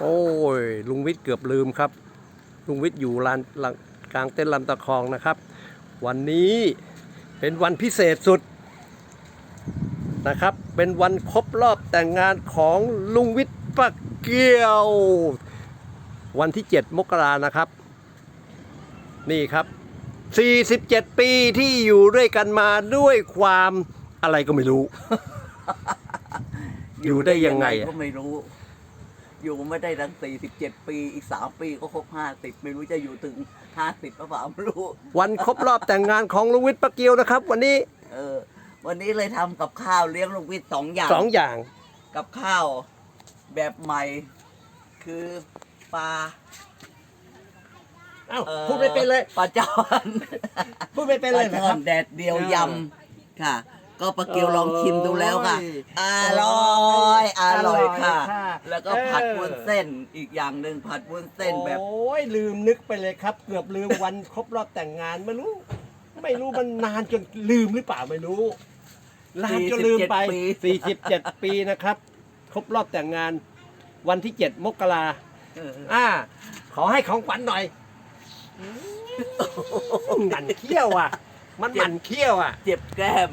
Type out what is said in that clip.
โอ้ยลุงวิทย์เกือบลืมครับ ลุงวิทย์อยู่ลานลกลางเต้นท์ลำตะคองนะครับ วันนี้เป็นวันพิเศษสุดนะครับ เป็นวันครบรอบแต่งงานของลุงวิทย์ปักเกียว วันที่ 7 มกรานะครับ นี่ครับ 47 ปีที่อยู่ด้วยกันมาด้วยความอะไรก็ไม่รู้ อยู่ได้ยังไงก็ไม่รู้ อยู่ไม่ได้ตั้งสี่สิบเจ็ดปีอีกสามปีก็ครบห้าสิบไม่รู้จะอยู่ถึงห้าสิบหรือเปล่าไม่รู้วันครบรอบแต่งงานของลุงวิทย์ปักเกียวนะครับ วันนี้เออ วันนี้เลยทำกับข้าวเลี้ยงลูกวิทย์สองอย่าง สองอย่างกับข้าวแบบใหม่ คือปลาเอ้าอ่อพูดไม่เป็นเลย ปลาจอนพูดไม่เป็นเลยปนะลาคช่อรับนแดดเดียวเออยำค่ะ ก็ปลาเกียวลองชิมดูแล้วค่ะโอ้อยร่อย อร่อยค่ะอร่อยค่ะ แล้วก็เออผัดวุ้นเส้นอีกอย่างหนึ่งผัดวุ้นเส้นแบบ โอ้ยลืมนึกไปเลยครับ เกือบลืมวันครบรอบแต่งงานไม่รู้ ไม่รู้มันนานจนลืมหรือเปล่าไม่รู้นานจนลืมไป47ปี47 ปีนะครับ ครบรอบแต่งงาน วันที่ 7 มกราเอออ่า ขอให้ของขวัญหน่อยอืมหมันเขี้ยวอะ มันหมันเขี้ยวอะ เจ็บแก้ม